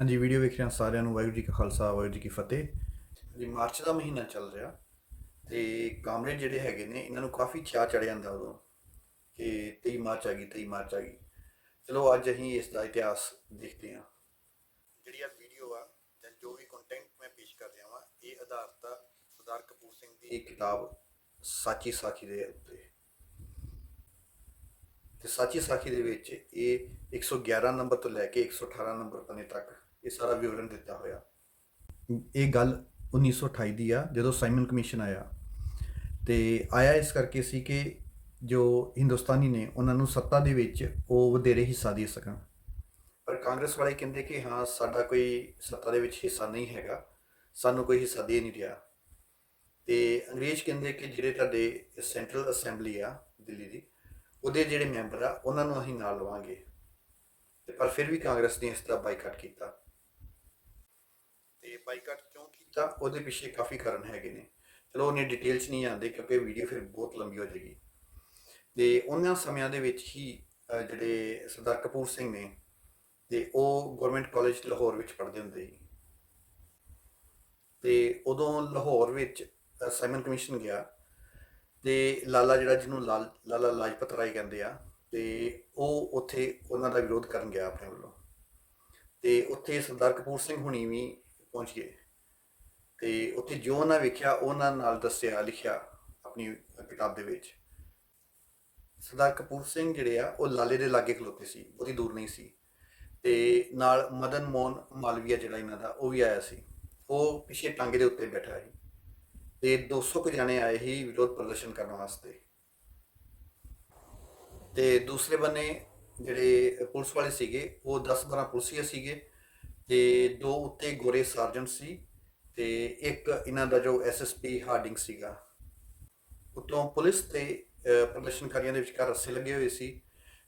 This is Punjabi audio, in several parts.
ਹਾਂਜੀ ਵੀਡੀਓ ਵੇਖ ਰਹੇ ਸਾਰਿਆਂ ਨੂੰ। ਵਾਹਿਗੁਰੂ ਜੀ ਕਾ ਖਾਲਸਾ, ਵਾਹਿਗੁਰੂ ਜੀ ਕੀ ਫਤਿਹ। ਜੀ, ਮਾਰਚ ਦਾ ਮਹੀਨਾ ਚੱਲ ਰਿਹਾ ਤੇ ਕਾਮਰੇਡ ਜਿਹੜੇ ਹੈਗੇ ਨੇ, ਇਹਨਾਂ ਨੂੰ ਕਾਫੀ ਚਾਅ ਚੜ ਜਾਂਦਾ ਉਦੋਂ ਕਿ 23 ਮਾਰਚ ਆ ਗਈ 23 ਮਾਰਚ ਆ ਗਈ। ਚਲੋ, ਅੱਜ ਅਸੀਂ ਇਸ ਦਾ ਇਤਿਹਾਸ ਦੇਖਦੇ ਹਾਂ। ਜਿਹੜੀ ਆ ਵੀਡੀਓ ਆ ਜਾਂ ਜੋ ਵੀ ਕੰਟੈਂਟ ਮੈਂ ਪੇਸ਼ ਕਰ ਰਿਹਾ ਹਾਂ ਇਹ ਆਧਾਰਿਤ ਆ ਸਰਦਾਰ ਕਪੂਰ ਸਿੰਘ ਦੀ ਇੱਕ ਕਿਤਾਬ ਸਾਚੀ ਸਾਖੀ ਦੇ ਉੱਤੇ। ਤੇ ਸਾਚੀ ਸਾਖੀ ਦੇ ਵਿੱਚ ਇਹ 111 ਨੰਬਰ ਤੋਂ ਲੈ ਕੇ 118 ਨੰਬਰ ਪੰਨੇ ਤੱਕ ਇਹ ਸਾਰਾ ਵਿਵਰਣ ਦਿੱਤਾ ਹੋਇਆ। ਇਹ ਗੱਲ 1928 ਦੀ ਆ, ਜਦੋਂ ਸਾਈਮਨ ਕਮਿਸ਼ਨ ਆਇਆ। ਤੇ ਆਇਆ ਇਸ ਕਰਕੇ ਸੀ ਕਿ ਜੋ ਹਿੰਦੁਸਤਾਨੀ ਨੇ ਉਹਨਾਂ ਨੂੰ ਸੱਤਾ ਦੇ ਵਿੱਚ ਉਹ ਵਧੇਰੇ ਹਿੱਸਾ ਦੇ ਸਕਣ। ਪਰ ਕਾਂਗਰਸ ਵਾਲੇ ਕਹਿੰਦੇ ਕਿ ਹਾਂ, ਸਾਡਾ ਕੋਈ ਸੱਤਾ ਦੇ ਵਿੱਚ ਹਿੱਸਾ ਨਹੀਂ ਹੈਗਾ। ਸਾਨੂੰ ਕੋਈ ਹਿੱਸਾ ਦੇ ਨਹੀਂ ਰਿਹਾ। ਤੇ ਅੰਗਰੇਜ਼ ਕਹਿੰਦੇ ਕਿ ਜਿਹੜੇ ਤੁਹਾਡੇ ਸੈਂਟਰਲ ਅਸੈਂਬਲੀ ਆ, ਦਿੱਲੀ ਦੀ, ਉਹਦੇ ਜਿਹੜੇ ਮੈਂਬਰ ਆ, ਉਹਨਾਂ ਨੂੰ ਅਸੀਂ ਨਾਲ ਲਵਾਂਗੇ। ਤੇ ਪਰ ਫਿਰ ਵੀ ਕਾਂਗਰਸ ਨੇ ਇਸ ਦਾ ਬਾਈਕਾਟ ਕੀਤਾ। ਤੇ ਬਾਈਕਾਟ ਕਿਉਂ ਕੀਤਾ ਉਹਦੇ ਪਿੱਛੇ ਕਾਫੀ ਕਾਰਨ ਹੈਗੇ ਨੇ। ਚਲੋ ਉਹਨੇ ਡਿਟੇਲ 'ਚ ਨਹੀਂ ਜਾਂਦੇ ਕਿਉਂਕਿ ਵੀਡੀਓ ਫਿਰ ਬਹੁਤ ਲੰਬੀ ਹੋ ਜਾਏਗੀ। ਤੇ ਉਹਨਾਂ ਸਮਿਆਂ ਦੇ ਵਿੱਚ ਹੀ ਜਿਹੜੇ ਸਰਦਾਰ ਕਪੂਰ ਸਿੰਘ ਨੇ ਤੇ ਉਹ ਗਵਰਨਮੈਂਟ ਕਾਲਜ ਲਾਹੌਰ ਵਿੱਚ ਪੜ੍ਹਦੇ ਹੁੰਦੇ ਸੀ। ਤੇ ਉਦੋਂ ਲਾਹੌਰ ਵਿੱਚ ਅਹ, ਸਾਈਮਨ ਕਮਿਸ਼ਨ ਗਿਆ। ਤੇ ਲਾਲਾ ਜਿਹੜਾ ਜਿਹਨੂੰ ਲਾਲ ਲਾਲਾ ਲਾਜਪਤ ਰਾਏ ਕਹਿੰਦੇ ਆ ਤੇ ਉਹ ਉੱਥੇ ਉਹਨਾਂ ਦਾ ਵਿਰੋਧ ਕਰਨ ਗਿਆ ਆਪਣੇ ਵੱਲੋਂ। ਤੇ ਉੱਥੇ ਸਰਦਾਰ ਕਪੂਰ ਸਿੰਘ ਹੁਣੀ ਵੀ ਪਹੁੰਚ ਗਏ। ਤੇ ਉੱਥੇ ਜੋ ਉਹਨਾਂ ਵੇਖਿਆ, ਉਹਨਾਂ ਨਾਲ ਦੱਸਿਆ, ਲਿਖਿਆ ਆਪਣੀ ਕਿਤਾਬ ਦੇ ਵਿੱਚ। ਸਰਦਾਰ ਕਪੂਰ ਸਿੰਘ ਜਿਹੜੇ ਆ, ਉਹ ਲਾਲੇ ਦੇ ਲਾਗੇ ਖਲੋਤੇ ਸੀ, ਬਹੁਤੀ ਦੂਰ ਨਹੀਂ ਸੀ। ਤੇ ਨਾਲ ਮਦਨ ਮੋਹਨ ਮਾਲਵੀਆ ਜਿਹੜਾ ਇਹਨਾਂ ਦਾ, ਉਹ ਵੀ ਆਇਆ ਸੀ। ਉਹ ਪਿੱਛੇ ਟਾਂਗੇ ਦੇ ਉੱਤੇ ਬੈਠਾ ਸੀ। ਤੇ 200 ਕੁ ਜਣੇ ਆਏ ਸੀ ਵਿਰੋਧ ਪ੍ਰਦਰਸ਼ਨ ਕਰਨ ਵਾਸਤੇ। ਤੇ ਦੂਸਰੇ ਬੰਨੇ ਜਿਹੜੇ ਪੁਲਿਸ ਵਾਲੇ ਸੀਗੇ, ਉਹ 10-12 ਪੁਲਿਸੀਆ ਸੀਗੇ। ਤੇ ਦੋ ਉੱਤੇ ਗੋਰੇ ਸਰਜੈਂਟ ਸੀ ਤੇ ਇੱਕ ਇਹਨਾਂ ਦਾ ਜੋ ਐਸਐਸਪੀ ਹਾਰਡਿੰਗ ਸੀਗਾ। ਉਤੋਂ ਪੁਲਿਸ ਤੇ ਪ੍ਰਦਰਸ਼ਨਕਾਰੀਆਂ ਦੇ ਵਿਚਕਾਰ ਰੱਸੇ ਲੱਗੇ ਹੋਏ ਸੀ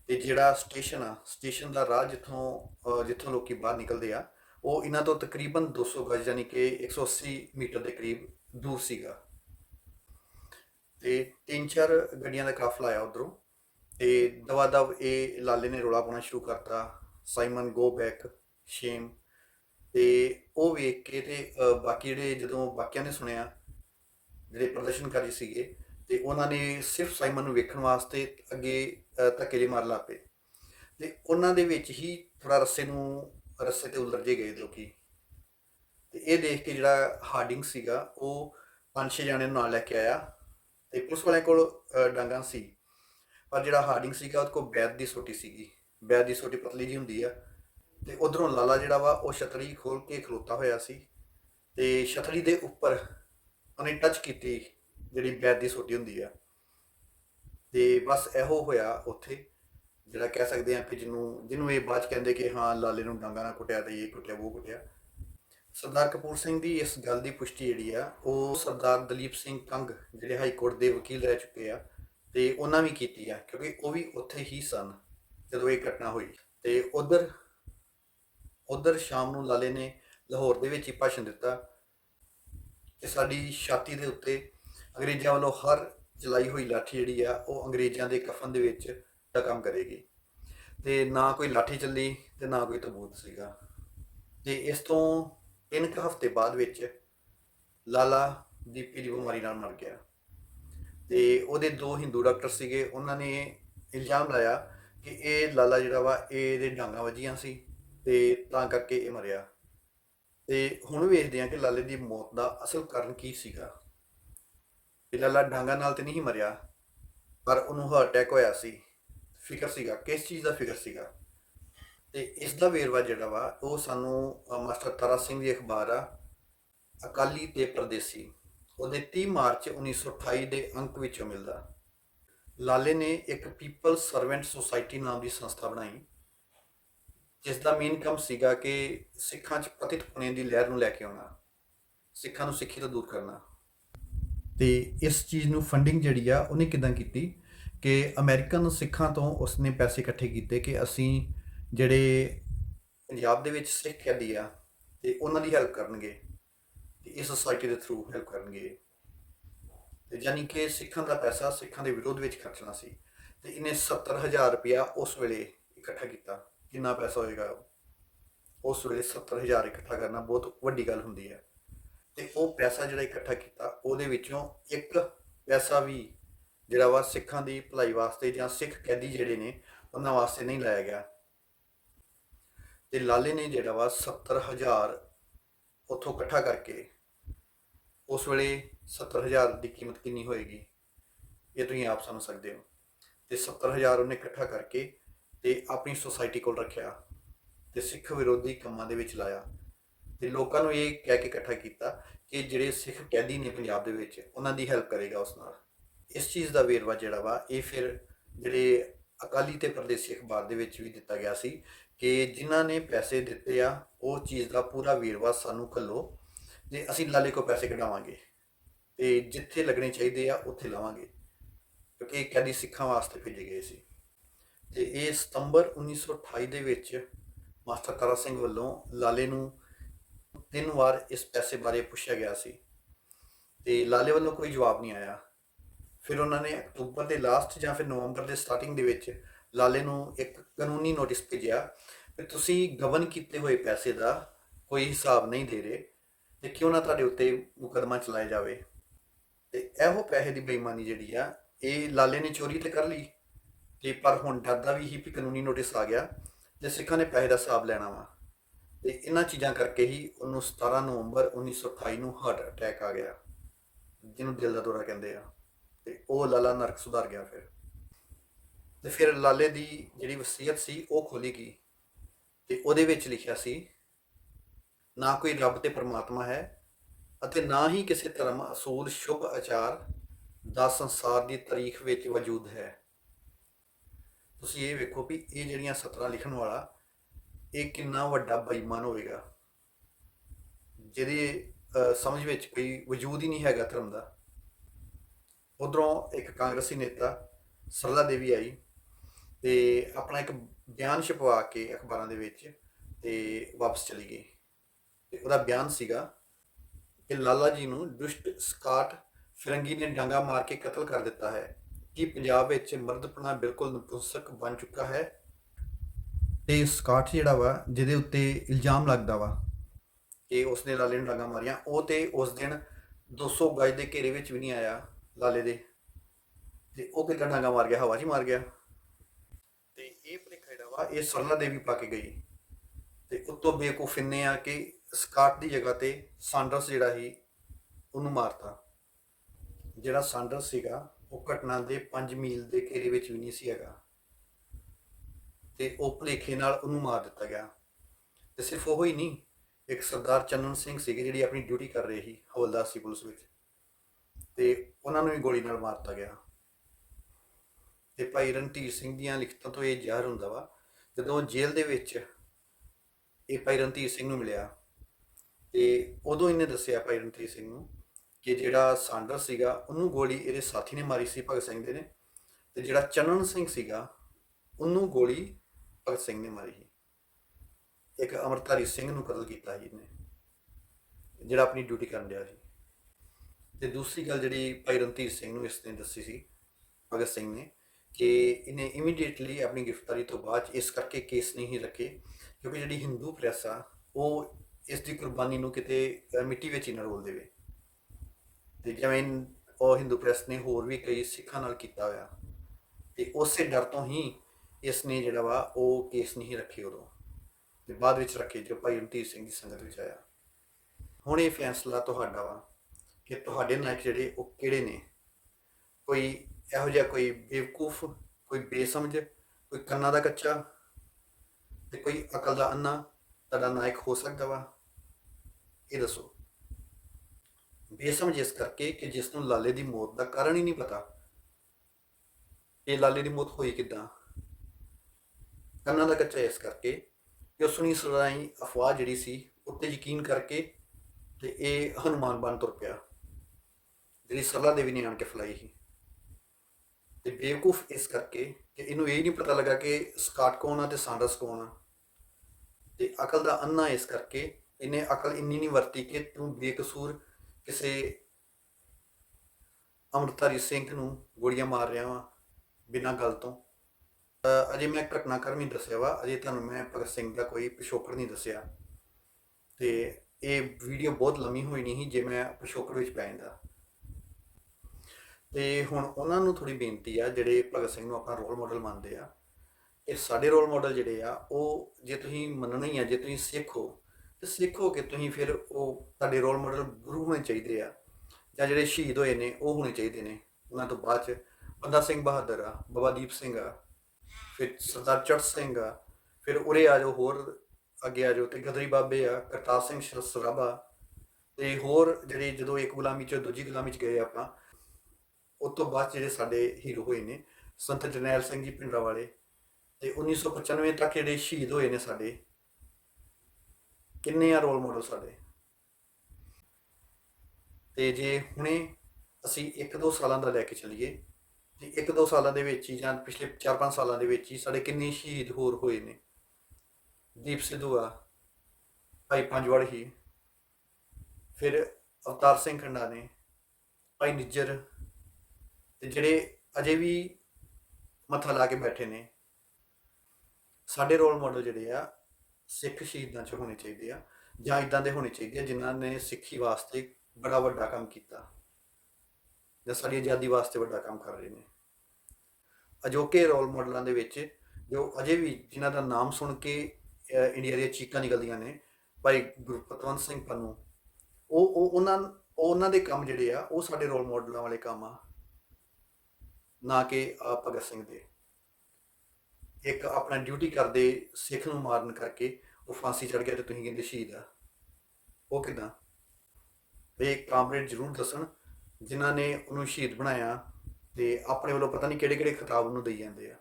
ਤੇ ਜਿਹੜਾ ਸਟੇਸ਼ਨ ਆ, ਸਟੇਸ਼ਨ ਦਾ ਰਾਹ ਜਿੱਥੋਂ ਜਿੱਥੋਂ ਲੋਕੀ ਬਾਹਰ ਨਿਕਲਦੇ ਆ, ਉਹ ਇਹਨਾਂ ਤੋਂ ਤਕਰੀਬਨ 200 ਗਜ ਯਾਨੀ ਕਿ 180 ਮੀਟਰ ਦੇ ਕਰੀਬ ਦੂਰ ਸੀਗਾ। ਤੇ ਤਿੰਨ ਚਾਰ ਗੱਡੀਆਂ ਦਾ ਕਾਫਲਾ ਆਇਆ ਉਧਰੋਂ ਤੇ ਦਵਾ ਦਵ ਇਹ ਲਾਲੇ ਨੇ ਰੋਲਾ ਪਾਉਣਾ ਸ਼ੁਰੂ ਕਰਤਾ। ਸਾਈਮਨ ਗੋ ਬੈਕ ਸ਼ੇਮ ਤੇ ਉਹ ਵੇਖ ਕੇ ਤੇ ਅਹ, ਬਾਕੀ ਜਿਹੜੇ ਜਦੋਂ ਬਾਕੀਆਂ ਨੇ ਸੁਣਿਆ ਜਿਹੜੇ ਪ੍ਰਦਰਸ਼ਨਕਾਰੀ ਸੀਗੇ ਤੇ ਉਹਨਾਂ ਨੇ ਸਿਰਫ ਸਾਈਮਨ ਨੂੰ ਵੇਖਣ ਵਾਸਤੇ ਅੱਗੇ ਅਹ, ਧੱਕੇ ਜਿਹੇ ਮਾਰ ਲਾ ਪਏ। ਤੇ ਉਹਨਾਂ ਦੇ ਵਿੱਚ ਹੀ ਥੋੜਾ ਰੱਸੇ ਨੂੰ ਰੱਸੇ ਤੇ ਉਲਝੇ ਗਏ ਲੋਕੀ। ਤੇ ਇਹ ਦੇਖ ਕੇ ਜਿਹੜਾ ਹਾਰਡਿੰਗ ਸੀਗਾ ਉਹ ਪੰਜ ਛੇ ਜਣੇ ਨੂੰ ਨਾਲ ਲੈ ਕੇ ਆਇਆ ਤੇ ਪੁਲਿਸ ਵਾਲਿਆਂ ਕੋਲ ਅਹ, ਡਾਂਗਾਂ ਸੀ। ਪਰ ਜਿਹੜਾ ਹਾਰਡਿੰਗ ਸੀਗਾ ਉਹਦੇ ਕੋਲ ਬੈਦ ਦੀ ਸੋਟੀ ਸੀਗੀ। ਬੈਦ ਦੀ ਸੋਟੀ ਪਤਲੀ ਜੀ ਹੁੰਦੀ ਆ। ਤੇ ਉਧਰੋਂ ਲਾਲਾ ਜਿਹੜਾ ਵਾ, ਉਹ ਛਤਰੀ ਖੋਲ ਕੇ ਖਲੋਤਾ ਹੋਇਆ ਸੀ ਤੇ ਛਤਰੀ ਦੇ ਉੱਪਰ ਉਹਨੇ ਟੱਚ ਕੀਤੀ ਜਿਹੜੀ ਬੈਦ ਦੀ ਸੋਟੀ ਹੁੰਦੀ ਆ। ਤੇ ਬਸ ਇਹੋ ਹੋਇਆ ਉੱਥੇ, ਜਿਹੜਾ ਕਹਿ ਸਕਦੇ ਆ ਕਿ ਜਿਹਨੂੰ ਜਿਹਨੂੰ ਇਹ ਬਾਅਦ ਕਹਿੰਦੇ ਕਿ ਹਾਂ, ਲਾਲੇ ਨੂੰ ਡਾਂਗਾ ਨਾਲ ਕੁੱਟਿਆ ਤੇ ਇਹ ਕੁੱਟਿਆ, ਉਹ ਕੁੱਟਿਆ। ਸਰਦਾਰ ਕਪੂਰ ਸਿੰਘ ਦੀ ਇਸ ਗੱਲ ਦੀ ਪੁਸ਼ਟੀ ਜਿਹੜੀ ਆ, ਉਹ ਸਰਦਾਰ ਦਲੀਪ ਸਿੰਘ ਕੰਗ, ਜਿਹੜੇ ਹਾਈ ਕੋਰਟ ਦੇ ਵਕੀਲ ਰਹਿ ਚੁੱਕੇ ਆ, ਤੇ ਉਹਨਾਂ ਵੀ ਕੀਤੀ ਆ, ਕਿਉਂਕਿ ਉਹ ਵੀ ਉੱਥੇ ਹੀ ਸਨ ਜਦੋਂ ਇਹ ਘਟਨਾ ਹੋਈ। ਤੇ ਉਧਰ ਉਧਰ ਸ਼ਾਮ ਨੂੰ ਲਾਲੇ ਨੇ ਲਾਹੌਰ ਦੇ ਵਿੱਚ ਹੀ ਭਾਸ਼ਣ ਦਿੱਤਾ ਕਿ ਸਾਡੀ ਛਾਤੀ ਦੇ ਉੱਤੇ ਅੰਗਰੇਜ਼ਾਂ ਵੱਲੋਂ ਹਰ ਚਲਾਈ ਹੋਈ ਲਾਠੀ ਜਿਹੜੀ ਆ, ਉਹ ਅੰਗਰੇਜ਼ਾਂ ਦੇ ਕਫਨ ਦੇ ਵਿੱਚ ਦਾ ਕੰਮ ਕਰੇਗੀ। ਤੇ ਨਾ ਕੋਈ ਲਾਠੀ ਚੱਲੀ ਤੇ ਨਾ ਕੋਈ ਤਬੂਤ ਸੀਗਾ। ਤੇ ਇਸ ਤੋਂ ਤਿੰਨ ਕੁ ਹਫ਼ਤੇ ਬਾਅਦ ਵਿੱਚ ਲਾਲਾ ਦੀਪੀ ਦੀ ਬਿਮਾਰੀ ਨਾਲ ਮਰ ਗਿਆ। ਤੇ ਉਹਦੇ ਦੋ ਹਿੰਦੂ ਡਾਕਟਰ ਸੀਗੇ, ਉਹਨਾਂ ਨੇ ਇਲਜ਼ਾਮ ਲਾਇਆ ਕਿ ਇਹ ਲਾਲਾ ਜਿਹੜਾ ਵਾ ਇਹਦੇ ਡਾਂਗਾ ਵੱਜੀਆਂ ਸੀ। ਤੇ ਤਾਂ ਕਰਕੇ ਇਹ ਮਰਿਆ। ਤੇ ਹੁਣ ਵੇਖਦੇ ਹਾਂ ਕਿ ਲਾਲੇ ਦੀ ਮੌਤ ਦਾ ਅਸਲ ਕਾਰਨ ਕੀ ਸੀਗਾ। ਇਹ ਲਾਲਾ ਡਾਂਗਾ ਨਾਲ ਤੇ ਨਹੀਂ ਮਰਿਆ, ਪਰ ਉਹਨੂੰ ਹਾਰਟ ਅਟੈਕ ਹੋਇਆ ਸੀ। ਫਿਕਰ ਸੀਗਾ, ਕਿਸ ਚੀਜ਼ ਦਾ ਫਿਕਰ ਸੀਗਾ? ਤੇ ਇਸ ਦਾ ਵੇਰਵਾ ਜਿਹੜਾ ਵਾ, ਉਹ ਸਾਨੂੰ ਮਾਸਟਰ ਤਾਰਾ ਸਿੰਘ ਦੀ ਅਖਬਾਰ ਆ, ਅਕਾਲੀ ਤੇ ਪਰਦੇਸੀ। ਉਹਦੇ 30 ਮਾਰਚ 1928 ਦੇ ਅੰਕ ਵਿੱਚੋਂ ਮਿਲਦਾ। ਲਾਲੇ ਨੇ ਇੱਕ ਪੀਪਲ ਸਰਵੈਂਟ ਸੁਸਾਇਟੀ ਨਾਮ ਦੀ ਸੰਸਥਾ ਬਣਾਈ। ਜਿਸ ਦਾ ਮੇਨ ਕੰਮ ਸੀਗਾ ਕਿ ਸਿੱਖਾਂ 'ਚ ਪਤਿਤ ਪੁਣੇ ਦੀ ਲਹਿਰ ਨੂੰ ਲੈ ਕੇ ਆਉਣਾ, ਸਿੱਖਾਂ ਨੂੰ ਸਿੱਖੀ ਤੋਂ ਦੂਰ ਕਰਨਾ। ਤੇ ਇਸ ਚੀਜ਼ ਨੂੰ ਫੰਡਿੰਗ ਜਿਹੜੀ ਆ, ਉਹਨੇ ਕਿਦਾਂ ਕੀਤੀ ਕਿ ਅਮਰੀਕਨ ਸਿੱਖਾਂ ਤੋਂ ਉਸਨੇ ਪੈਸੇ ਇਕੱਠੇ ਕੀਤੇ ਕਿ ਅਸੀਂ ਜਿਹੜੇ ਪੰਜਾਬ ਦੇ ਵਿੱਚ ਸਿੱਖ ਕੈਦੀ ਆ, ਤੇ ਉਹਨਾਂ ਦੀ ਹੈਲਪ ਕਰਨਗੇ, ਤੇ ਇਸ ਸੁਸਾਇਟੀ ਦੇ ਥਰੂ ਹੈਲਪ ਕਰਨਗੇ। ਤੇ ਯਾਨੀ ਕਿ ਸਿੱਖਾਂ ਦਾ ਪੈਸਾ ਸਿੱਖਾਂ ਦੇ ਵਿਰੋਧ ਵਿੱਚ ਖਰਚਣਾ ਸੀ, ਤੇ ਇਹਨੇ 70000 ਰੁਪਇਆ ਉਸ ਵੇਲੇ ਇਕੱਠਾ ਕੀਤਾ। ਕਿੰਨਾ ਪੈਸਾ ਹੋਏਗਾ, ਉਸ ਵੇਲੇ 70000 ਇਕੱਠਾ ਕਰਨਾ ਬਹੁਤ ਵੱਡੀ ਗੱਲ ਹੁੰਦੀ ਹੈ। ਤੇ ਉਹ ਪੈਸਾ ਜਿਹੜਾ ਇਕੱਠਾ ਕੀਤਾ, ਉਹਦੇ ਵਿੱਚੋਂ ਇੱਕ ਪੈਸਾ ਵੀ ਜਿਹੜਾ ਵਾ ਸਿੱਖਾਂ ਦੀ ਭਲਾਈ ਵਾਸਤੇ ਜਾਂ ਸਿੱਖ ਕੈਦੀ ਜਿਹੜੇ ਨੇ, ਉਹਨਾਂ ਵਾਸਤੇ ਨਹੀਂ ਲਾਇਆ ਗਿਆ। ਤੇ ਲਾਲੇ ਨੇ ਜਿਹੜਾ ਵਾ 70000 ਉੱਥੋਂ ਇਕੱਠਾ ਕਰਕੇ, ਉਸ ਵੇਲੇ 70000 ਦੀ ਕੀਮਤ ਕਿੰਨੀ ਹੋਏਗੀ, ਇਹ ਤੁਸੀਂ ਆਪ ਸਮਝ ਸਕਦੇ ਹੋ। ਤੇ 70000 ਉਹਨੇ ਇਕੱਠਾ ਕਰਕੇ ਤੇ ਆਪਣੀ ਸੋਸਾਇਟੀ ਕੋਲ ਰੱਖਿਆ ਤੇ ਸਿੱਖ ਵਿਰੋਧੀ ਕੰਮਾਂ ਦੇ ਵਿੱਚ ਲਾਇਆ ਤੇ ਲੋਕਾਂ ਨੂੰ ਇਹ ਕਹਿ ਕੇ ਇਕੱਠਾ ਕੀਤਾ ਕਿ ਜਿਹੜੇ ਸਿੱਖ ਕੈਦੀ ਨੇ ਪੰਜਾਬ ਦੇ ਵਿੱਚ, ਉਹਨਾਂ ਦੀ ਹੈਲਪ ਕਰੇਗਾ ਉਸ ਨਾਲ। ਇਸ ਚੀਜ਼ ਦਾ ਵੇਰਵਾ ਜਿਹੜਾ ਵਾ, ਇਹ ਫਿਰ ਜਿਹੜੇ ਅਕਾਲੀ ਤੇ ਪਰਦੇਸੀ ਅਖਬਾਰ ਦੇ ਵਿੱਚ ਵੀ ਦਿੱਤਾ ਗਿਆ ਸੀ ਕਿ ਜਿਨ੍ਹਾਂ ਨੇ ਪੈਸੇ ਦਿੱਤੇ ਆ, ਉਹ ਚੀਜ਼ ਦਾ ਪੂਰਾ ਵੇਰਵਾ ਸਾਨੂੰ ਕੱਲੋ ਜੇ ਅਸੀਂ ਲਾਲੇ ਕੋ ਪੈਸੇ ਕਢਾਵਾਂਗੇ ਤੇ ਜਿੱਥੇ ਲੱਗਣੇ ਚਾਹੀਦੇ ਆ, ਉੱਥੇ ਲਾਵਾਂਗੇ ਕਿਉਂਕਿ ਇਹ ਕੈਦੀ ਸਿੱਖਾਂ ਵਾਸਤੇ ਭੇਜੇ ਗਏ ਸੀ। ਤੇ ਇਹ ਸਤੰਬਰ 1928 ਦੇ ਵਿੱਚ ਮਾਸਟਰ ਤਾਰਾ ਸਿੰਘ ਵੱਲੋਂ ਲਾਲੇ ਨੂੰ ਤਿੰਨ ਵਾਰ ਇਸ ਪੈਸੇ ਬਾਰੇ ਪੁੱਛਿਆ ਗਿਆ ਸੀ ਤੇ ਲਾਲੇ ਵੱਲੋਂ ਕੋਈ ਜਵਾਬ ਨਹੀਂ ਆਇਆ। ਫਿਰ ਉਹਨਾਂ ਨੇ ਅਕਤੂਬਰ ਦੇ ਲਾਸਟ ਜਾਂ ਫਿਰ ਨਵੰਬਰ ਦੇ ਸਟਾਰਟਿੰਗ ਦੇ ਵਿੱਚ ਲਾਲੇ ਨੂੰ ਇੱਕ ਕਾਨੂੰਨੀ ਨੋਟਿਸ ਭੇਜਿਆ ਕਿ ਤੁਸੀਂ ਗਵਨ ਕੀਤੇ ਹੋਏ ਪੈਸੇ ਦਾ ਕੋਈ ਹਿਸਾਬ ਨਹੀਂ ਦੇ ਰਹੇ ਤੇ ਕਿਉਂ ਨਾ ਤੁਹਾਡੇ ਉੱਤੇ ਮੁਕੱਦਮਾ ਚਲਾਇਆ ਜਾਵੇ। ਤੇ ਇਹੋ ਪੈਸੇ ਦੀ ਬੇਈਮਾਨੀ ਜਿਹੜੀ ਆ, ਇਹ ਲਾਲੇ ਨੇ ਚੋਰੀ ਤੇ ਕਰ ਲਈ? ਤੇ ਪਰ ਹੁਣ ਡਰਦਾ ਵੀ ਹੀ ਵੀ ਕਾਨੂੰਨੀ ਨੋਟਿਸ ਆ ਗਿਆ ਤੇ ਸਿੱਖਾਂ ਨੇ ਪੈਸੇ ਦਾ ਹਿਸਾਬ ਲੈਣਾ ਵਾ। ਤੇ ਇਹਨਾਂ ਚੀਜ਼ਾਂ ਕਰਕੇ ਹੀ ਉਹਨੂੰ 17 ਨਵੰਬਰ 1928 ਨੂੰ ਹਾਰਟ ਅਟੈਕ ਆ ਗਿਆ, ਜਿਹਨੂੰ ਦਿਲ ਦਾ ਦੌਰਾ ਕਹਿੰਦੇ ਆ। ਤੇ ਉਹ ਲਾਲਾ ਨਰਕ ਸੁਧਾਰ ਗਿਆ ਫਿਰ। ਤੇ ਫਿਰ ਲਾਲੇ ਦੀ ਜਿਹੜੀ ਵਸੀਅਤ ਸੀ ਉਹ ਖੋਲੀ ਗਈ ਤੇ ਉਹਦੇ ਵਿੱਚ ਲਿਖਿਆ ਸੀ, ਨਾ ਕੋਈ ਰੱਬ ਤੇ ਪਰਮਾਤਮਾ ਹੈ ਅਤੇ ਨਾ ਹੀ ਕਿਸੇ ਧਰਮ, ਅਸੂਲ, ਸ਼ੁਭ ਆਚਾਰ ਦਾ ਸੰਸਾਰ ਦੀ ਤਾਰੀਖ ਵਿੱਚ ਵਜੂਦ ਹੈ। ਤੁਸੀਂ ਇਹ ਵੇਖੋ ਵੀ ਇਹ ਜਿਹੜੀਆਂ ਸਤਰਾਂ ਲਿਖਣ ਵਾਲਾ, ਇਹ ਕਿੰਨਾ ਵੱਡਾ ਬੇਈਮਾਨ ਹੋਵੇਗਾ। ਜਿਹਦੇ ਸਮਝ ਵਿੱਚ ਕੋਈ ਵਜੂਦ ਹੀ ਨਹੀਂ ਹੈਗਾ ਧਰਮ ਦਾ। ਉਧਰੋਂ ਇੱਕ ਕਾਂਗਰਸੀ ਨੇਤਾ ਸਰਲਾ ਦੇਵੀ ਆਈ ਤੇ ਆਪਣਾ ਇੱਕ ਬਿਆਨ ਛਪਵਾ ਕੇ ਅਖਬਾਰਾਂ ਦੇ ਵਿੱਚ ਤੇ ਵਾਪਸ ਚਲੀ ਗਈ। ਤੇ ਉਹਦਾ ਬਿਆਨ ਸੀਗਾ ਕਿ ਲਾਲਾ ਜੀ ਨੂੰ ਦੁਸ਼ਟ ਸਕਾਟ ਫਿਰੰਗੀ ਨੇ ਡਾਂਗਾ ਮਾਰ ਕੇ ਕਤਲ ਕਰ ਦਿੱਤਾ ਹੈ। ਕਿ ਪੰਜਾਬ ਵਿੱਚ ਮਰਦਪਣਾ ਬਿਲਕੁਲ ਨਪੁੰਸਕ ਬਣ ਚੁੱਕਾ ਹੈ? ਤੇ ਸਕਾਟ ਜਿਹੜਾ ਵਾ, ਜਿਹਦੇ ਉੱਤੇ ਇਲਜ਼ਾਮ ਲੱਗਦਾ ਵਾ ਕਿ ਉਸਨੇ ਲਾਲੇ ਨੂੰ ਡਾਂਗਾ ਮਾਰੀਆਂ, ਉਹ ਤੇ ਉਸ ਦਿਨ 200 ਗਜ ਦੇ ਘੇਰੇ ਵਿੱਚ ਵੀ ਨਹੀਂ ਆਇਆ ਲਾਲੇ ਦੇ। ਤੇ ਉਹ ਕਿੱਦਾਂ ਡਾਂਗਾ ਮਾਰ ਗਿਆ, ਹਵਾ 'ਚ ਮਾਰ ਗਿਆ? ਤੇ ਇਹ ਭੁਲੇਖਾ ਜਿਹੜਾ ਵਾ, ਇਹ ਸਰਲਾ ਦੇਵੀ ਪਾ ਕੇ ਗਈ। ਤੇ ਉੱਤੋਂ ਬੇਕੂਫ ਇੰਨੇ ਆ ਕਿ ਸਕਾਟ ਦੀ ਜਗ੍ਹਾ ਤੇ ਸਾਂਡਰਸ ਜਿਹੜਾ ਸੀ, ਉਹਨੂੰ ਮਾਰਤਾ। ਜਿਹੜਾ ਸਾਂਡਰਸ ਸੀਗਾ ਉਹ ਘਟਨਾ ਦੇ 5 ਮੀਲ ਦੇ ਘੇਰੇ ਵਿੱਚ ਵੀ ਨਹੀਂ ਸੀ ਹੈਗਾ। ਤੇ ਉਹ ਭੁਲੇਖੇ ਨਾਲ ਉਹਨੂੰ ਮਾਰ ਦਿੱਤਾ ਗਿਆ। ਤੇ ਸਿਰਫ ਉਹ ਹੀ ਨਹੀਂ, ਇੱਕ ਸਰਦਾਰ ਚੰਨਨ ਸਿੰਘ ਸੀਗੇ ਜਿਹੜੀ ਆਪਣੀ ਡਿਊਟੀ ਕਰ ਰਹੇ ਸੀ ਹਵਲਦਾਰ ਸੀ ਪੁਲਿਸ ਵਿੱਚ। ਤੇ ਉਹਨਾਂ ਨੂੰ ਵੀ ਗੋਲੀ ਨਾਲ ਮਾਰ ਦਿੱਤਾ ਗਿਆ। ਤੇ ਭਾਈ ਰਣਧੀਰ ਸਿੰਘ ਦੀਆਂ ਲਿਖਤਾਂ ਤੋਂ ਇਹ ਜ਼ਾਹਰ ਹੁੰਦਾ ਵਾ, ਜਦੋਂ ਜੇਲ੍ਹ ਦੇ ਵਿੱਚ ਇਹ ਭਾਈ ਰਣਧੀਰ ਸਿੰਘ ਨੂੰ ਮਿਲਿਆ, ਤੇ ਉਦੋਂ ਇਹਨੇ ਦੱਸਿਆ ਭਾਈ ਰਣਧੀਰ ਸਿੰਘ ਨੂੰ ਕਿ ਜਿਹੜਾ ਸਾਂਡਰ ਸੀਗਾ, ਉਹਨੂੰ ਗੋਲੀ ਇਹਦੇ ਸਾਥੀ ਨੇ ਮਾਰੀ ਸੀ, ਭਗਤ ਸਿੰਘ ਦੇ ਨੇ। ਤੇ ਜਿਹੜਾ ਚੰਨਨ ਸਿੰਘ ਸੀਗਾ, ਉਹਨੂੰ ਗੋਲੀ ਭਗਤ ਸਿੰਘ ਨੇ ਮਾਰੀ ਸੀ। ਇੱਕ ਅਮਰਤਾਰੀ ਸਿੰਘ ਨੂੰ ਕਤਲ ਕੀਤਾ ਜੀ ਇਹਨੇ, ਜਿਹੜਾ ਆਪਣੀ ਡਿਊਟੀ ਕਰਨ ਡਿਆ ਸੀ। ਤੇ ਦੂਸਰੀ ਗੱਲ ਜਿਹੜੀ ਭਾਈ ਰਣਧੀਰ ਸਿੰਘ ਨੂੰ ਇਸ ਨੇ ਦੱਸੀ ਸੀ, ਭਗਤ ਸਿੰਘ ਨੇ, ਕਿ ਇਹਨੇ ਇਮੀਡੀਏਟਲੀ ਆਪਣੀ ਗ੍ਰਿਫਤਾਰੀ ਤੋਂ ਬਾਅਦ ਇਸ ਕਰਕੇ ਕੇਸ ਨਹੀਂ ਰੱਖੇ, ਕਿਉਂਕਿ ਜਿਹੜੀ ਹਿੰਦੂ ਪ੍ਰੈਸ ਆ, ਉਹ ਇਸ ਦੀ ਕੁਰਬਾਨੀ ਨੂੰ ਕਿਤੇ ਮਿੱਟੀ ਵਿੱਚ ਹੀ ਨਾ ਰੋਲ ਦੇਵੇ। ਤੇ ਜਿਵੇਂ ਉਹ ਹਿੰਦੂ ਪ੍ਰੈਸ ਨੇ ਹੋਰ ਵੀ ਕਈ ਸਿੱਖਾਂ ਨਾਲ ਕੀਤਾ ਹੋਇਆ, ਤੇ ਉਸੇ ਡਰ ਤੋਂ ਹੀ ਇਸ ਨੇ ਜਿਹੜਾ ਵਾ ਉਹ ਕੇਸ ਨਹੀਂ ਰੱਖੇ ਉਦੋਂ, ਤੇ ਬਾਅਦ ਵਿੱਚ ਰੱਖੇ ਜੋ ਭਾਈ ਰਣਧੀਰ ਸਿੰਘ ਦੀ ਸੰਗਤ ਵਿੱਚ ਆਇਆ। ਹੁਣ ਇਹ ਫੈਸਲਾ ਤੁਹਾਡਾ ਵਾ ਕਿ ਤੁਹਾਡੇ ਨਾਇਕ ਜਿਹੜੇ ਉਹ ਕਿਹੜੇ ਨੇ? ਕੋਈ ਇਹੋ ਜਿਹਾ ਕੋਈ ਬੇਵਕੂਫ, ਕੋਈ ਬੇਸਮਝ, ਕੋਈ ਕੰਨਾਂ ਦਾ ਕੱਚਾ ਤੇ ਕੋਈ ਅਕਲ ਦਾ ਅੰਨਾ ਤੁਹਾਡਾ ਨਾਇਕ ਹੋ ਸਕਦਾ ਵਾ? ਇਹ ਦੱਸੋ। ਬੇਸਮਝ ਇਸ ਕਰਕੇ ਕਿ ਜਿਸ ਨੂੰ ਲਾਲੇ ਦੀ ਮੌਤ ਦਾ ਕਾਰਨ ਹੀ ਨਹੀਂ ਪਤਾ। ਇਹ ਲਾਲੇ ਦੀ ਮੌਤ ਹੋਈ ਕਿਦਾਂ? ਕੰਨਾਂ ਦਾ ਕੱਚਾ ਇਸ ਕਰਕੇ ਕਿ ਉਸ ਸੁਣੀ ਸੁਣਾਈ ਅਫਵਾਹ ਜਿਹੜੀ ਸੀ, ਉੱਤੇ ਯਕੀਨ ਕਰਕੇ ਤੇ ਇਹ ਹਨੂਮਾਨ ਬਣ ਤੁਰ ਪਿਆ। ਜਿਹੜੀ ਸਲਾਹ ਦੇਵੀ ਨੇ ਆਣ ਕੇ ਫਲਾਈ ਸੀ। ਤੇ ਬੇਵਕੂਫ ਇਸ ਕਰਕੇ ਕਿ ਇਹਨੂੰ ਇਹ ਨਹੀਂ ਪਤਾ ਲੱਗਾ ਕਿ ਸਕਾਟ ਕੌਣ ਆ ਤੇ ਸਾਂਡਰਸ ਕੌਣ ਆ। ਤੇ ਅਕਲ ਦਾ ਅੰਨਾ ਇਸ ਕਰਕੇ ਇਹਨੇ ਅਕਲ ਇੰਨੀ ਨਹੀਂ ਵਰਤੀ ਕਿ ਤੂੰ ਬੇਕਸੂਰ ਕਿਸੇ ਅੰਮ੍ਰਿਤਧਾਰੀ ਸਿੰਘ ਨੂੰ ਗੋਲੀਆਂ ਮਾਰ ਰਿਹਾ ਵਾ ਬਿਨਾਂ ਗੱਲ ਤੋਂ। ਅਜੇ ਮੈਂ ਘਟਨਾਕ੍ਰਮ ਹੀ ਦੱਸਿਆ ਵਾ, ਅਜੇ ਤੁਹਾਨੂੰ ਮੈਂ ਭਗਤ ਸਿੰਘ ਦਾ ਕੋਈ ਪਿਛੋਕੜ ਨਹੀਂ ਦੱਸਿਆ। ਤੇ ਇਹ ਵੀਡੀਓ ਬਹੁਤ ਲੰਮੀ ਹੋਈ ਨਹੀਂ ਸੀ ਜੇ ਮੈਂ ਪਿਛੋਕੜ ਵਿੱਚ ਪੈ ਜਾਂਦਾ। ਤੇ ਹੁਣ ਉਹਨਾਂ ਨੂੰ ਥੋੜੀ ਬੇਨਤੀ ਆ, ਜਿਹੜੇ ਭਗਤ ਸਿੰਘ ਨੂੰ ਆਪਣਾ ਰੋਲ ਮਾਡਲ ਮੰਨਦੇ ਆ, ਇਹ ਸਾਡੇ ਰੋਲ ਮਾਡਲ ਜਿਹੜੇ ਆ, ਉਹ ਜੇ ਤੁਸੀਂ ਮੰਨਣਾ ਹੀ ਆ, ਜੇ ਤੁਸੀਂ ਸਿੱਖ ਹੋ ਤੇ ਸਿੱਖ ਹੋ ਕੇ ਤੁਸੀਂ ਫਿਰ ਉਹ ਤੁਹਾਡੇ ਰੋਲ ਮਾਡਲ ਗੁਰੂ ਹੋਣੇ ਚਾਹੀਦੇ ਆ, ਜਾਂ ਜਿਹੜੇ ਸ਼ਹੀਦ ਹੋਏ ਨੇ, ਉਹ ਹੋਣੇ ਚਾਹੀਦੇ ਨੇ। ਉਹਨਾਂ ਤੋਂ ਬਾਅਦ ਚ ਬੰਦਾ ਸਿੰਘ ਬਹਾਦਰ ਆ ਬਾਬਾ ਦੀਪ ਸਿੰਘ ਆ, ਫਿਰ ਸਰਦਾਰ ਚੜ੍ਹ ਸਿੰਘ ਆ, ਫਿਰ ਉਰੇ ਆ ਜਾਓ, ਹੋਰ ਅੱਗੇ ਆ ਜਾਓ, ਤੇ ਗਦਰੀ ਬਾਬੇ ਆ, ਕਰਤਾਰ ਸਿੰਘ ਸ਼- ਸਰਾਭਾ। ਤੇ ਹੋਰ ਜਿਹੜੇ ਜਦੋਂ ਇੱਕ ਗੁਲਾਮੀ ਚ, ਦੂਜੀ ਗੁਲਾਮੀ ਚ ਗਏ ਆਪਾਂ, ਉਸ ਤੋਂ ਬਾਅਦ ਜਿਹੜੇ ਸਾਡੇ ਹੀਰੋ ਹੋਏ ਨੇ, ਸੰਤ ਜਰਨੈਲ ਸਿੰਘ ਜੀ ਪਿੰਡਰਾ ਵਾਲੇ ਤੇ 1995 ਤੱਕ ਜਿਹੜੇ ਸ਼ਹੀਦ ਹੋਏ ਨੇ ਸਾਡੇ ਕਿੰਨੇ ਆ ਰੋਲ ਮਾਡਲ ਸਾਡੇ? ਤੇ ਜੇ ਹੁਣੇ ਅਸੀਂ 1-2 ਸਾਲਾਂ ਦਾ ਲੈ ਕੇ ਚੱਲੀਏ ਤੇ 1-2 ਸਾਲਾਂ ਦੇ ਵਿੱਚ ਹੀ ਜਾਂ ਪਿਛਲੇ 4-5 ਸਾਲਾਂ ਦੇ ਵਿੱਚ ਹੀ ਸਾਡੇ ਕਿੰਨੇ ਸ਼ਹੀਦ ਹੋਰ ਹੋਏ ਨੇ? ਦੀਪ ਸਿੱਧੂ ਆ, ਭਾਈ ਪੰਜਵੜ ਹੀ, ਫਿਰ ਅਵਤਾਰ ਸਿੰਘ ਖੰਡਾ ਨੇ, ਭਾਈ ਨਿੱਜਰ ਤੇ ਜਿਹੜੇ ਅਜੇ ਵੀ ਮੱਥਾ ਲਾ ਕੇ ਬੈਠੇ ਨੇ, ਸਾਡੇ ਰੋਲ ਮਾਡਲ ਜਿਹੜੇ ਆ ਸਿੱਖ ਸ਼ਹੀਦਾਂ ਚ ਹੋਣੇ ਚਾਹੀਦੇ ਆ, ਜਾਂ ਇਦਾਂ ਦੇ ਹੋਣੇ ਚਾਹੀਦੇ ਆ ਜਿਨ੍ਹਾਂ ਨੇ ਸਿੱਖੀ ਵਾਸਤੇ ਬੜਾ ਵੱਡਾ ਕੰਮ ਕੀਤਾ, ਜਾਂ ਸਾਡੀ ਆਜ਼ਾਦੀ ਵਾਸਤੇ ਵੱਡਾ ਕੰਮ ਕਰ ਰਹੇ ਨੇ। ਅਜੋਕੇ ਰੋਲ ਮਾਡਲਾਂ ਦੇ ਵਿੱਚ ਜੋ ਅਜੇ ਵੀ ਜਿਨ੍ਹਾਂ ਦਾ ਨਾਮ ਸੁਣ ਕੇ ਇੰਡੀਆ ਦੀਆਂ ਚੀਕਾਂ ਨਿਕਲਦੀਆਂ ਨੇ, ਭਾਈ ਗੁਰਪਤਵੰਤ ਸਿੰਘ ਪੰਨੂ, ਉਹ ਉਹ, ਉਹਨਾਂ ਉਹਨਾਂ ਦੇ ਕੰਮ ਜਿਹੜੇ ਆ, ਉਹ ਸਾਡੇ ਰੋਲ ਮਾਡਲਾਂ ਵਾਲੇ ਕੰਮ ਆ, ਨਾ ਕਿ ਆ ਭਗਤ ਸਿੰਘ ਦੇ। ਇੱਕ ਆਪਣਾ ਡਿਊਟੀ ਕਰਦੇ ਸਿੱਖ ਨੂੰ ਮਾਰਨ ਕਰਕੇ ਉਹ ਫਾਂਸੀ ਚੜ ਗਿਆ ਤੇ ਤੁਸੀਂ ਕਹਿੰਦੇ ਸ਼ਹੀਦ ਆ। ਉਹ ਕਿਦਾਂ? ਇਹ ਕਾਮਰੇਡ ਜ਼ਰੂਰ ਦੱਸਣ, ਜਿਨ੍ਹਾਂ ਨੇ ਉਹਨੂੰ ਸ਼ਹੀਦ ਬਣਾਇਆ ਤੇ ਆਪਣੇ ਵੱਲੋਂ ਪਤਾ ਨਹੀਂ ਕਿਹੜੇ ਕਿਹੜੇ ਖਿਤਾਬ ਉਹਨੂੰ ਦੇਈ ਜਾਂਦੇ ਆ।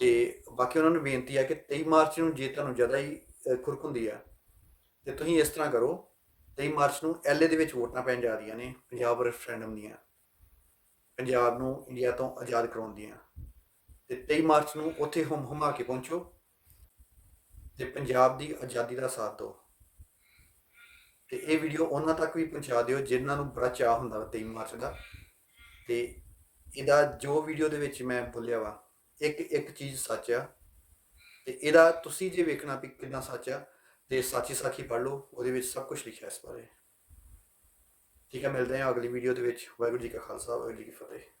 ਤੇ ਬਾਕੀ ਉਹਨਾਂ ਨੂੰ ਬੇਨਤੀ ਆ ਕਿ 23 ਮਾਰਚ ਨੂੰ ਜੇ ਤੁਹਾਨੂੰ ਜ਼ਿਆਦਾ ਹੀ ਖੁਰਕ ਹੁੰਦੀ ਆ, ਤੇ ਤੁਸੀਂ ਇਸ ਤਰ੍ਹਾਂ ਕਰੋ 23 ਮਾਰਚ ਨੂੰ ਐਲਏ ਦੇ ਵਿੱਚ ਵੋਟਾਂ ਪੈਣ ਜਾ ਰਹੀਆਂ ਨੇ, ਪੰਜਾਬ ਰੈਫਰੈਂਡਮ ਦੀਆਂ। ਪੰਜਾਬ ਨੂੰ ਇੰਡੀਆ ਤੋਂ ਆਜ਼ਾਦ ਕਰਾਉਣ ਦੀਆਂ। ਤੇ 23 ਮਾਰਚ ਨੂੰ ਉੱਥੇ ਹਮ ਹਮਾ ਕੇ ਪਹੁੰਚੋ ਤੇ ਪੰਜਾਬ ਦੀ ਆਜ਼ਾਦੀ ਦਾ ਸਾਥ ਦਿਓ। ਤੇ ਇਹ ਵੀਡੀਓ ਉਹਨਾਂ ਤੱਕ ਵੀ ਪਹੁੰਚਾ ਦਿਓ ਜਿਨ੍ਹਾਂ ਨੂੰ ਬੜਾ ਚਾਹ ਹੁੰਦਾ ਵਾ 23 ਮਾਰਚ ਦਾ। ਤੇ ਇਹਦਾ ਜੋ ਵੀਡੀਓ ਦੇ ਵਿੱਚ ਮੈਂ ਬੋਲਿਆ ਵਾ, ਇੱਕ ਇੱਕ ਚੀਜ਼ ਸੱਚ ਆ। ਤੇ ਇਹਦਾ ਤੁਸੀਂ ਜੇ ਵੇਖਣਾ ਵੀ ਕਿੰਨਾ ਸੱਚ ਆ, ਤੇ ਸਾਚੀ ਸਾਖੀ ਪੜ੍ਹ ਲਓ, ਉਹਦੇ ਵਿੱਚ ਸਭ ਕੁਝ ਲਿਖਿਆ ਇਸ ਬਾਰੇ। ਠੀਕ ਹੈ ਮਿਲਦੇ ਹਾਂ ਅਗਲੀ ਵੀਡੀਓ ਦੇ ਵਿੱਚ। ਵਾਹਿਗੁਰੂ ਜੀ ਕਾ ਖਾਲਸਾ, ਵਾਹਿਗੁਰੂ ਜੀ ਕੀ ਫਤਿਹ।